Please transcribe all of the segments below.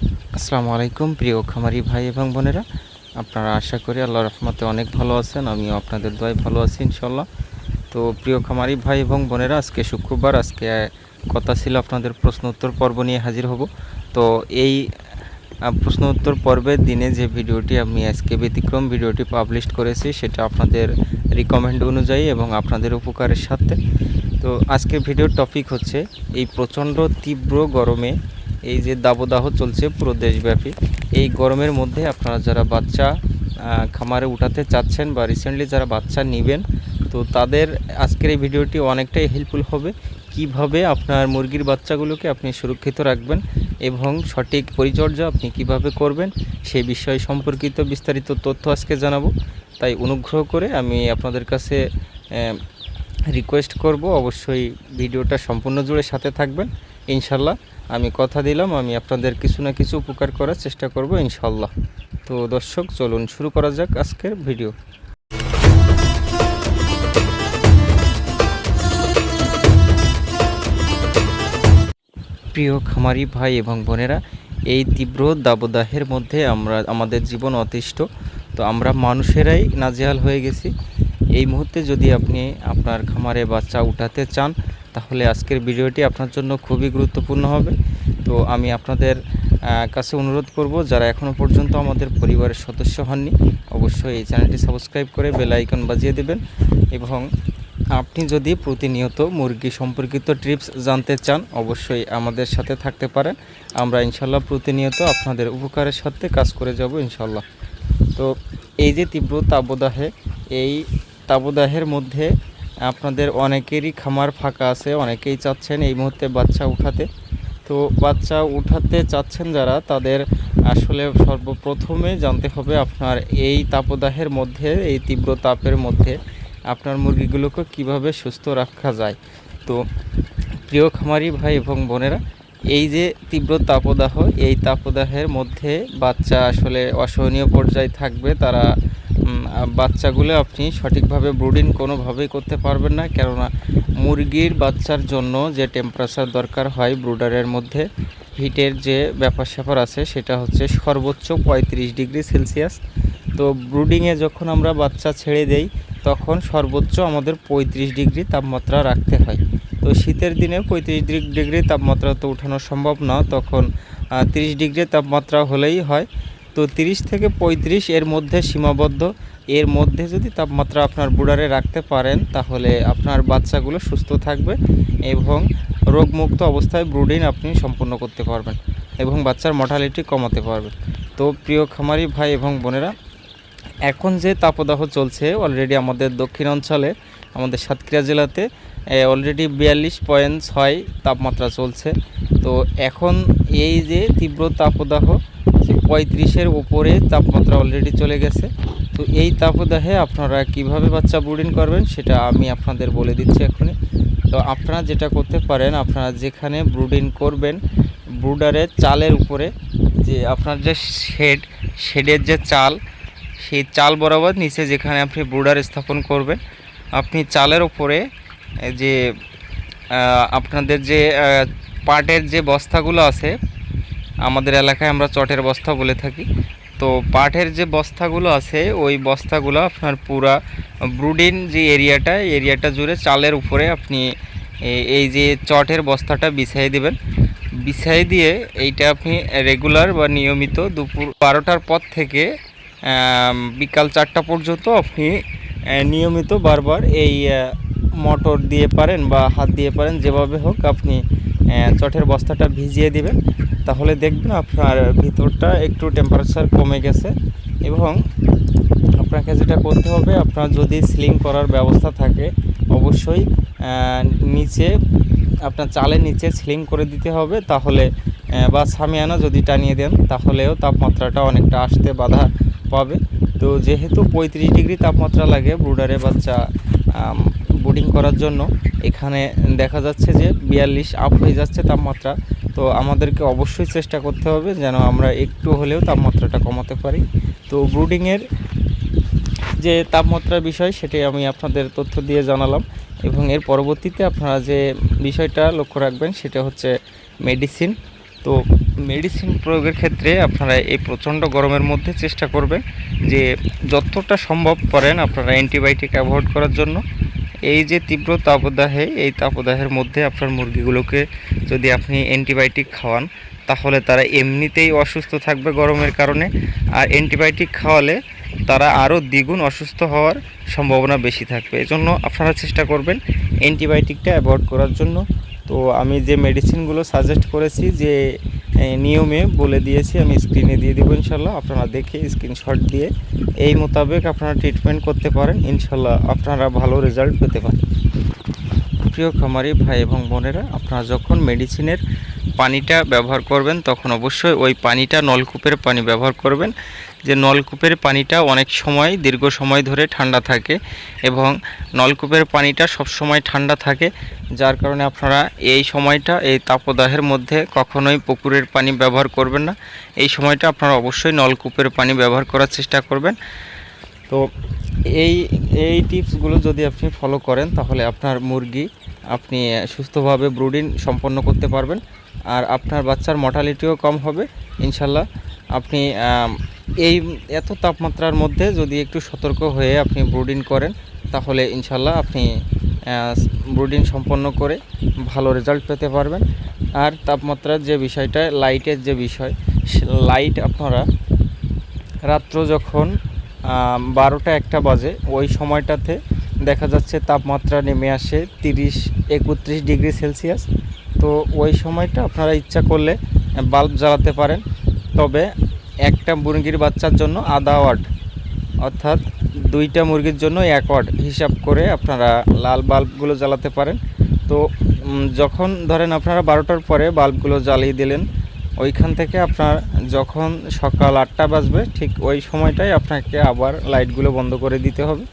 আসসালামু আলাইকুম, প্রিয় খামারি ভাই এবং বোনেরা। আপনারা আশা করি আল্লাহ রহমতে অনেক ভালো আছেন, আমিও আপনাদের দোয়ায় ভালো আছি ইনশাল্লাহ তো প্রিয় খামারি ভাই এবং বোনেরা, আজকে শুক্রবার, আজকে কথা ছিল আপনাদের প্রশ্ন উত্তর পর্ব নিয়ে হাজির হব। তো এই প্রশ্ন উত্তর পর্বের দিনে যে ভিডিওটি আমি আজকে ব্যতিক্রম ভিডিওটি পাবলিশ করেছি, সেটা আপনাদের রিকমেন্ড অনুযায়ী এবং আপনাদের উপকারের সাথে। তো আজকের ভিডিওর টপিক হচ্ছে, এই প্রচণ্ড তীব্র গরমে এই যে দাবদাহ চলছে পুরো দেশব্যাপী, এই গরমের মধ্যে আপনারা যারা বাচ্চা খামারে উঠাতে চাচ্ছেন বা রিসেন্টলি যারা বাচ্চা নেবেন, তো তাদের আজকের এই ভিডিওটি অনেকটাই হেল্পফুল হবে। কীভাবে আপনার মুরগির বাচ্চাগুলোকে আপনি সুরক্ষিত রাখবেন এবং সঠিক পরিচর্যা আপনি কীভাবে করবেন সেই বিষয় সম্পর্কিত বিস্তারিত তথ্য আজকে জানাব। তাই অনুগ্রহ করে আমি আপনাদের কাছে রিকোয়েস্ট করব। অবশ্যই ভিডিওটা সম্পূর্ণ জুড়ে সাথে থাকবেন। ইনশাল্লাহ। আমি কথা দিলাম, আমি আপনাদের কিছু না কিছু উপকার করার চেষ্টা করব ইনশাল্লাহ। তো দর্শক, চলুন শুরু করা যাক আজকের ভিডিও। প্রিয় খামারি ভাই এবং বোনেরা, এই তীব্র দাবদাহের মধ্যে আমরা, আমাদের জীবন অতিষ্ঠ। তো আমরা মানুষেরাই নাজেহাল হয়ে গেছি। এই মুহূর্তে যদি আপনি আপনার খামারে বাচ্চা উঠাতে চান তাহলে আজকের ভিডিওটি আপনার জন্য খুবই গুরুত্বপূর্ণ হবে। তো আমি আপনাদের কাছে অনুরোধ করব, যারা এখনও পর্যন্ত আমাদের পরিবারের সদস্য হননি, অবশ্যই এই চ্যানেলটি সাবস্ক্রাইব করে বেল আইকন বাজিয়ে দেবেন এবং আপনি যদি প্রতিনিয়ত মুরগি সম্পর্কিত ট্রিপস জানতে চান, অবশ্যই আমাদের সাথে থাকতে পারেন। আমরা ইনশাল্লাহ প্রতিনিয়ত আপনাদের উপকারের সাথে কাজ করে যাব ইনশাল্লাহ। তো এই যে তীব্র তাবদাহে এই তাবদাহের মধ্যে আপনাদের অনেকেরই খামার ফাঁকা আছে, অনেকেই চাচ্ছেন এই মুহূর্তে বাচ্চা উঠাতে। তো বাচ্চা উঠাতে চাচ্ছেন যারা, তাদের আসলে সর্বপ্রথমে জানতে হবে আপনার এই তাপদাহের মধ্যে, এই তীব্র তাপের মধ্যে আপনার মুরগিগুলোকে কীভাবে সুস্থ রাখা যায়। তো প্রিয় খামারি ভাই এবং বোনেরা, এই যে তীব্র তাপদাহ, এই তাপদাহের মধ্যে বাচ্চা আসলে অসহনীয় পর্যায়ে থাকবে, তারা বাচ্চাগুলো আপনি সঠিকভাবে ব্রুডিং কোনোভাবেই করতে পারবেন না। কেননা মুরগির বাচ্চার জন্য যে টেম্পারেচার দরকার হয় ব্রুডারের মধ্যে, হিটের যে ব্যাপার স্যাপার আছে, সেটা হচ্ছে সর্বোচ্চ পঁয়ত্রিশ ডিগ্রি সেলসিয়াস। তো ব্রুডিংয়ে যখন আমরা বাচ্চা ছেড়ে দেই, তখন সর্বোচ্চ আমাদের পঁয়ত্রিশ ডিগ্রি তাপমাত্রা রাখতে হয়। তো শীতের দিনে পঁয়ত্রিশ ডিগ্রি তাপমাত্রা তো উঠানো সম্ভব না, তখন তিরিশ ডিগ্রি তাপমাত্রা হলেই হয়। তো তিরিশ থেকে পঁয়ত্রিশ এর মধ্যে সীমাবদ্ধ। এর মধ্যে যদি তাপমাত্রা আপনার বুড়ারে রাখতে পারেন, তাহলে আপনার বাচ্চাগুলো সুস্থ থাকবে এবং রোগমুক্ত অবস্থায় ব্রুডিং আপনি সম্পূর্ণ করতে পারবেন এবং বাচ্চার মর্টালিটি কমাতে পারবেন। তো প্রিয় খামারি ভাই এবং বোনেরা, এখন যে তাপদাহ চলছে অলরেডি আমাদের দক্ষিণ অঞ্চলে আমাদের সাতক্ষীরা জেলাতে অলরেডি বিয়াল্লিশ পয়েন্ট ছয় তাপমাত্রা চলছে। তো এখন এই যে তীব্র তাপদাহ পঁয়ত্রিশের উপরে তাপমাত্রা অলরেডি চলে গেছে। তো এই তাপদাহে আপনারা কীভাবে বাচ্চা ব্রুডিং করবেন সেটা আমি আপনাদের বলে দিচ্ছি এখনই তো আপনারা যেটা করতে পারেন, আপনারা যেখানে ব্রুডিং করবেন ব্রুডারের চালের উপরে, যে আপনার যে শেড শেডের যে চাল, সেই চাল বরাবর নিচে যেখানে আপনি ব্রুডার স্থাপন করবেন, আপনি চালের উপরে যে আপনাদের যে পাটের যে বস্তাগুলো আছে আমাদের এলাকায় আমরা চটের বস্তা বলে থাকি। তো পাটের যে বস্তাগুলো আছে, ওই বস্তাগুলো আপনার পুরা ব্রুডিন যে এরিয়াটা এরিয়াটা জুড়ে চালের উপরে আপনি এই যে চটের বস্তাটা বিছাই দেবেন। বিছাই দিয়ে এইটা আপনি রেগুলার বা নিয়মিত দুপুর বারোটার পর থেকে বিকাল চারটা পর্যন্ত আপনি নিয়মিত বারবার এই মোটর দিয়ে পারেন বা হাত দিয়ে পারেন, যেভাবে হোক আপনি চটের বস্তাটা ভিজিয়ে দিবেন। তাহলে দেখবেন আপনার ভিতরটা একটু টেম্পারেচার কমে গেছে এবং আপনাকে যেটা করতে হবে, আপনার যদি সিলিং করার ব্যবস্থা থাকে, অবশ্যই নিচে আপনার চালের নিচে সিলিং করে দিতে হবে। তাহলে বা সামিয়ানা যদি টানিয়ে দেন, তাহলেও তাপমাত্রাটা অনেকটা আসতে বাধা পাবে। তো যেহেতু পঁয়ত্রিশ ডিগ্রি তাপমাত্রা লাগে, ব্রুডারে বাচ্চা বুডিং করার জন্য এখানে দেখা যাচ্ছে যে বিয়াল্লিশ আপ হয়ে যাচ্ছে তাপমাত্রা। তো আমাদেরকে অবশ্যই চেষ্টা করতে হবে যেন আমরা একটু হলেও তাপমাত্রাটা কমাতে পারি। তো ব্রুডিংয়ের যে তাপমাত্রার বিষয়, সেটাই আমি আপনাদের তথ্য দিয়ে জানালাম। এবং এর পরবর্তীতে আপনারা যে বিষয়টা লক্ষ্য রাখবেন, সেটা হচ্ছে মেডিসিন তো মেডিসিন প্রয়োগের ক্ষেত্রে আপনারা এই প্রচণ্ড গরমের মধ্যে চেষ্টা করবেন যে যতটা সম্ভব করেন আপনারা অ্যান্টিবায়োটিক অ্যাভয়েড করার জন্য। এই যে তীব্র তাপদাহে, এই তাপদাহের মধ্যে আপনার মুরগিগুলোকে যদি আপনি অ্যান্টিবায়োটিক খাওয়ান, তাহলে তারা এমনিতেই অসুস্থ থাকবে গরমের কারণে। আর অ্যান্টিবায়োটিক খাওয়ালে তারা আরও দ্বিগুণ অসুস্থ হওয়ার সম্ভাবনা বেশি থাকবে। এজন্য আপনারা চেষ্টা করবেন অ্যান্টিবায়োটিকটা অ্যাভয়েড করার জন্য। তো আমি যে মেডিসিনগুলো সাজেস্ট করেছি, যে নিয়মে বলে দিয়েছি, আমি স্ক্রিনে দিয়ে দেবো ইনশাল্লাহ। আপনারা দেখে স্ক্রিনশট দিয়ে এই মোতাবেক আপনারা ট্রিটমেন্ট করতে পারেন। ইনশাল্লাহ আপনারা ভালো রেজাল্ট পেতে পারেন। প্রিয় খামারি ভাই এবং বোনেরা, আপনারা যখন মেডিসিনের পানিটা ব্যবহার করবেন, তখন অবশ্যই ওই পানিটা নলকূপের পানি ব্যবহার করবেন। যে নলকূপের পানিটা অনেক সময়, দীর্ঘ সময় ধরে ঠান্ডা থাকে এবং নলকূপের পানিটা সব সময় ঠান্ডা থাকে, যার কারণে আপনারা এই সময়টা, এই তাপদাহের মধ্যে কখনোই পুকুরের পানি ব্যবহার করবেন না। এই সময়টা আপনারা অবশ্যই নলকূপের পানি ব্যবহার করার চেষ্টা করবেন। তো এই এই টিপসগুলো যদি আপনি ফলো করেন, তাহলে আপনার মুরগি আপনি সুস্থভাবে ব্রুডিং সম্পন্ন করতে পারবেন। আর আপনার বাচ্চার মর্টালিটিও কম হবে, ইনশাল্লাহ। আপনি এই এত তাপমাত্রার মধ্যে যদি একটু সতর্ক হয়ে আপনি ব্রুডিং করেন, তাহলে ইনশাল্লাহ আপনি ব্রুডিং সম্পন্ন করে ভালো রেজাল্ট পেতে পারবেন। আর তাপমাত্রার যে বিষয়টা, লাইটের যে বিষয় লাইট আপনারা রাত্র যখন বারোটা একটা বাজে, ওই সময়টাতে দেখা যাচ্ছে তাপমাত্রা নেমে আসে তিরিশ, একত্রিশ ডিগ্রি সেলসিয়াস। তো ওই সময়টা আপনারা ইচ্ছা করলে বাল্ব জ্বালাতে পারেন। তবে একটা মুরগির বাচ্চার জন্য আধা ওয়াট, অর্থাৎ দুইটা মুরগির জন্য এক ওয়াট হিসাব করে আপনারা লাল বাল্বগুলো জ্বালাতে পারেন। তো যখন ধরেন আপনারা বারোটার পরে বাল্বগুলো জ্বালিয়ে দিলেন, ওইখান থেকে আপনার যখন সকাল আটটা বাজবে, ঠিক ওই সময়টাই আপনাকে আবার লাইটগুলো বন্ধ করে দিতে হবে।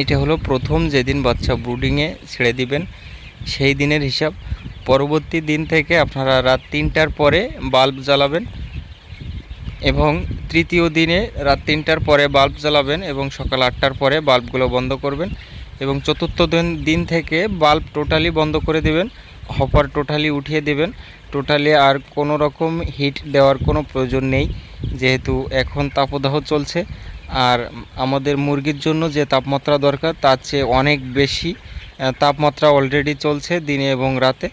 এটা হলো প্রথম যেদিন বাচ্চা ব্রুডিংয়ে ছেড়ে দিবেন, সেই দিনের হিসাব। পরবর্তী দিন থেকে আপনারা রাত তিনটার পরে বাল্ব জ্বালাবেন এবং তৃতীয় দিনে রাত তিনটার পরে বাল্ব জ্বালাবেন এবং সকাল আটটার পরে বাল্বগুলো বন্ধ করবেন এবং চতুর্থ দিন দিন থেকে বাল্ব টোটালি বন্ধ করে দেবেন, হপার টোটালি উঠিয়ে দেবেন। টোটালি আর কোনো রকম হিট দেওয়ার কোনো প্রয়োজন নেই, যেহেতু এখন তাপদাহ চলছে। আর আমাদের মুরগির জন্য যে তাপমাত্রা দরকার, তার চেয়ে অনেক বেশি তাপমাত্রা অলরেডি চলছে দিনে এবং রাতে।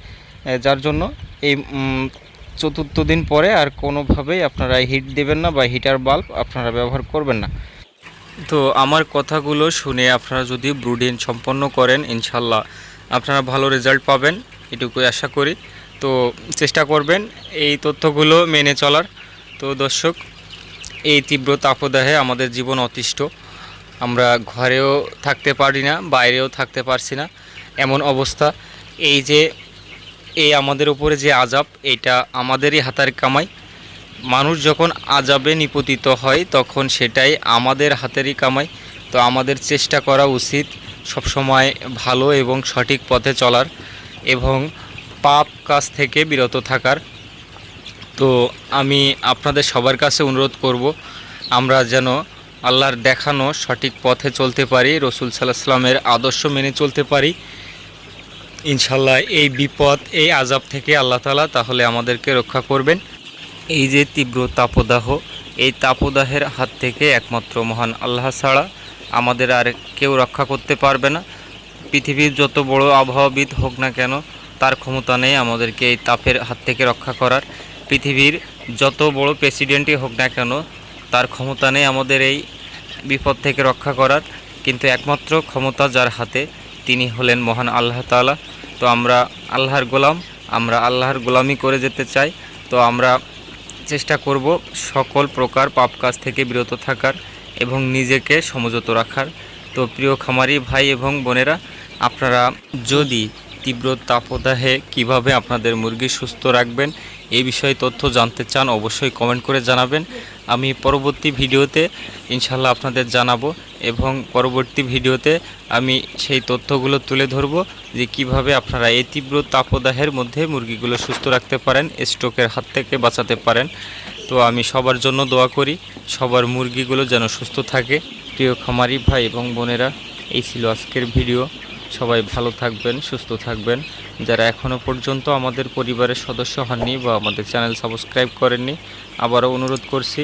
যার জন্য এই চতুর্থ দিন পরে আর কোনোভাবেই আপনারা হিট দেবেন না বা হিটার বাল্ব আপনারা ব্যবহার করবেন না। তো আমার কথাগুলো শুনে আপনারা যদি ব্রুডিং সম্পন্ন করেন, ইনশাল্লাহ আপনারা ভালো রেজাল্ট পাবেন, এটুকুই আশা করি। তো চেষ্টা করবেন এই তথ্যগুলো মেনে চলার। তো দর্শক, এই তীব্র তাপদাহে আমাদের জীবন অতিষ্ঠ। আমরা ঘরেও থাকতে পারি না, বাইরেও থাকতে পারছি না। এমন অবস্থা। এই যে এই আমাদের উপরে যে আজাব এটা আমাদেরই হাতার কামাই। মানুষ যখন আজাবে নিপতিত হয়, তখন সেটাই আমাদের হাতেরই কামাই। তো আমাদের চেষ্টা করা উচিত সবসময় ভালো এবং সঠিক পথে চলার এবং পাপ কাজ থেকে বিরত থাকার। তো আমি আপনাদের সবার কাছে অনুরোধ করব, আমরা যেন আল্লাহর দেখানো সঠিক পথে চলতে পারি, রসুল সাল্লাহ সাল্লামের আদর্শ মেনে চলতে পারি। ইনশাল্লাহ এই বিপদ, এই আজাব থেকে আল্লাহ তালা তাহলে আমাদেরকে রক্ষা করবেন। এই যে তীব্র তাপদাহ, এই তাপদাহের হাত থেকে একমাত্র মহান আল্লাহ ছাড়া আমাদের আর কেউ রক্ষা করতে পারবে না। পৃথিবীর যত বড় আবহাওয়াবিদ হোক না কেন, তার ক্ষমতা নেই আমাদেরকে এই তাপের হাত থেকে রক্ষা করার। পৃথিবীর যত বড় প্রেসিডেন্টই হোক না কেন, তার ক্ষমতা নেই আমাদের এই বিপদ থেকে রক্ষা করার। কিন্তু একমাত্র ক্ষমতা যার হাতে, তিনি হলেন মহান আল্লাহ তাআলা। তো আমরা আল্লাহর গোলাম, আমরা আল্লাহর গোলামি করে যেতে চাই। তো আমরা চেষ্টা করব সকল প্রকার পাপ কাজ থেকে বিরত থাকার এবং নিজেকে সমঝোত রাখার। তো প্রিয় খামারি ভাই এবং বোনেরা, আপনারা যদি তীব্র তাপদাহে কীভাবে আপনাদের মুরগি সুস্থ রাখবেন এই বিষয়ে তথ্য জানতে চান অবশ্যই কমেন্ট করে জানাবেন। আমি পরবর্তী ভিডিওতে ইনশাল্লাহ আপনাদের জানাব এবং পরবর্তী ভিডিওতে আমি সেই তথ্যগুলো তুলে ধরব যে কীভাবে আপনারা এই তীব্র তাপদাহের মধ্যে মুরগিগুলো সুস্থ রাখতে পারেন, স্ট্রোকের হাত থেকে বাঁচাতে পারেন। তো আমি সবার জন্য দোয়া করি, সবার মুরগিগুলো যেন সুস্থ থাকে। প্রিয় খামারি ভাই এবং বোনেরা, এই ছিল আজকের ভিডিও। সবাই ভালো থাকবেন, সুস্থ থাকবেন। যারা এখনও পর্যন্ত আমাদের পরিবারের সদস্য হননি বা আমাদের চ্যানেল সাবস্ক্রাইব করেননি, আবারও অনুরোধ করছি,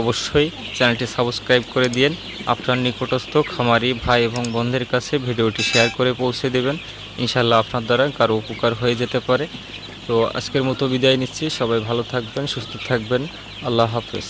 অবশ্যই চ্যানেলটি সাবস্ক্রাইব করে দিন আপনার নিকটস্থ খামারি ভাই এবং বোনদের কাছে ভিডিওটি শেয়ার করে পৌঁছে দেবেন। ইনশাল্লাহ আপনার দ্বারা কারও উপকার হয়ে যেতে পারে। তো আজকের মতো বিদায় নিচ্ছি। সবাই ভালো থাকবেন, সুস্থ থাকবেন। আল্লাহ হাফেজ।